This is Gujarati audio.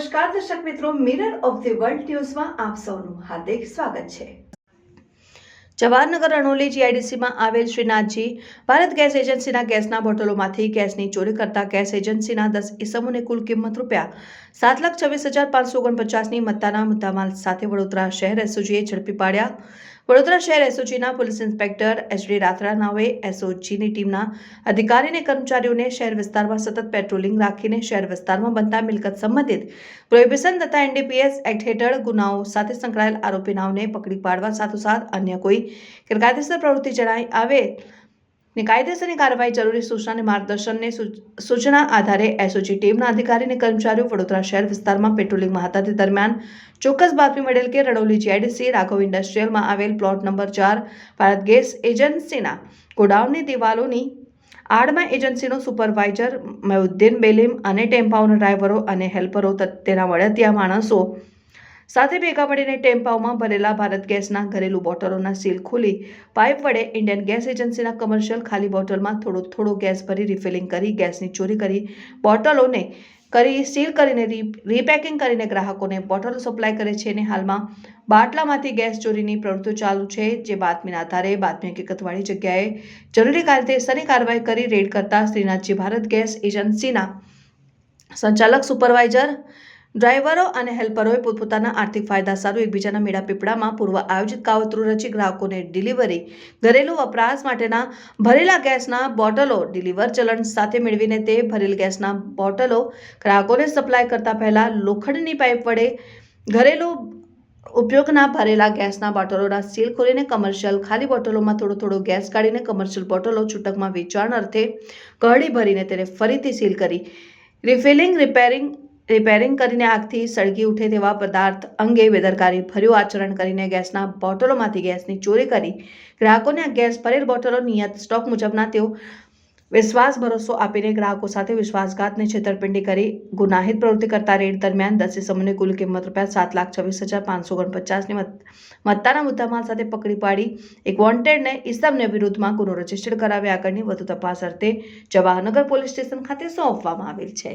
નમસ્કાર, દર્શક મિત્રો મિરર ઓફ ધી વર્લ્ડ ન્યૂઝમાં આપ સૌનું હાર્દિક સ્વાગત છે. જવાહરનગર અણોલી જીઆઈડીસીમાં આવેલ શ્રીનાથજી ભારત ગેસ એજન્સીના ગેસના બોટલોમાંથી ગેસની ચોરી કરતા ગેસ એજન્સીના દસ ઇસમોને કુલ કિંમત રૂપિયા સાત લાખ છવ્વીસ હજાર પાંચસો ઓગણપચાસની મત્તાના મુદ્દામાલ સાથે વડોદરા શહેર એસઓજીએ ઝડપી પાડ્યા. વડોદરા શહેર એસઓજીના પોલીસ ઇન્સ્પેક્ટર એચડી રાત્રા નાવે એસઓજીની ટીમના અધિકારીને કર્મચારીઓને શહેર વિસ્તારમાં સતત પેટ્રોલિંગ રાખીને શહેર વિસ્તારમાં બનતા મિલકત સંબંધિત પ્રોહિબિશન તથા એનડીપીએસ એક્ટ હેઠળ ગુનાઓ સાથે સંકળાયેલ આરોપી નાવને પકડી પાડવા સાથોસાથ અન્ય કોઈ ગેરકાયદેસર પ્રવૃત્તિ જણાઈ આવે. ને કાયદેસરની કાર્યવાહી જરૂરી સૂચના અને માર્ગદર્શનને સૂચના આધારે એસઓજી ટીમના અધિકારી કર્મચારીઓ વડોદરા શહેર વિસ્તારમાં પેટ્રોલિંગમાં હતા તે દરમિયાન ચોક્કસ બાતમી મળેલ કે રડોલી જેડસી રાઘવ ઇન્ડસ્ટ્રીયલમાં આવેલ પ્લોટ નંબર ચાર ભારત ગેસ એજન્સીના ગોડાઉનની દિવાલોની આડમાં એજન્સીનો સુપરવાઇઝર મયુદ્દીન બેલીમ અને ટેમ્પાઓના ડ્રાઈવરો અને હેલ્પરો તેના વળતિયા માણસો સાથે ભેગા મળીને ટેમ્પાઓમાં ભરેલા ભારત ગેસના ઘરેલું બોટલોના સીલ ખોલી પાઇપ વડે ઇન્ડિયન ગેસ એજન્સીના કમર્શિયલ ખાલી બોટલમાં થોડો થોડો ગેસ ભરી રિફિલિંગ કરી, ગેસની ચોરી કરી, બોટલોને કરી, સીલ કરીને રીપેકિંગ કરીને ગ્રાહકોને બોટલો સપ્લાય કરે છે અને હાલમાં બાટલામાંથી ગેસ ચોરીની પ્રવૃત્તિઓ ચાલુ છે. જે બાતમીના આધારે બાતમી હકીકતવાળી જગ્યાએ જરૂરી કાયદેસરની કાર્યવાહી કરી રેડ કરતા શ્રીનાથજી ભારત ગેસ એજન્સીના સંચાલક સુપરવાઇઝર ડ્રાઈવરો અને હેલ્પરોએ પોતપોતાના આર્થિક ફાયદા સારું એકબીજાના મેળા પીપળામાં પૂર્વ આયોજિત કાવતરું રચી ગ્રાહકોને ડિલિવરી, ઘરેલું વપરાશ માટેના ભરેલા ગેસના બોટલો, ડિલિવર ચલણ સાથે મેળવીને તે ભરેલ ગેસના બોટલો ગ્રાહકોને સપ્લાય કરતા પહેલા લોખંડની પાઇપ વડે ઘરેલું ઉપયોગના ભરેલા ગેસના બોટલોના સીલ ખોલીને કમર્શિયલ ખાલી બોટલોમાં થોડો થોડો ગેસ કાઢીને કમર્શિયલ બોટલો છૂટકમાં વેચાણ અર્થે કહળી ભરીને તેને ફરીથી સીલ કરી. રિફિલિંગ રિપેરિંગ રિપેરિંગ કરીને આગથી સળગી ઉઠે તેવા પદાર્થ અંગે બેદરકારી ભર્યું આચરણ કરીને ગેસના બોટલોમાંથી ગેસની ચોરી કરી ગ્રાહકોને આ ગેસ ભરેલ બોટલો નિયત સ્ટોક મુજબના તેઓ વિશ્વાસ ભરોસો આપીને ગ્રાહકો સાથે વિશ્વાસઘાતને છેતરપિંડી કરી ગુનાહિત પ્રવૃત્તિ કરતા રેડ દરમિયાન દસે સમૂહની કુલ કિંમત રૂપિયા સાત લાખ છવ્વીસ હજાર પાંચસો ઓગણપચાસની મત- મત્તાના મુદ્દામાલ સાથે પકડી પાડી એક વોન્ટેડને ઇસમને વિરુદ્ધમાં ગુનો રજિસ્ટર કરાવી આગળની વધુ તપાસ અર્થે જવાહરનગર પોલીસ સ્ટેશન ખાતે સોંપવામાં આવેલ છે.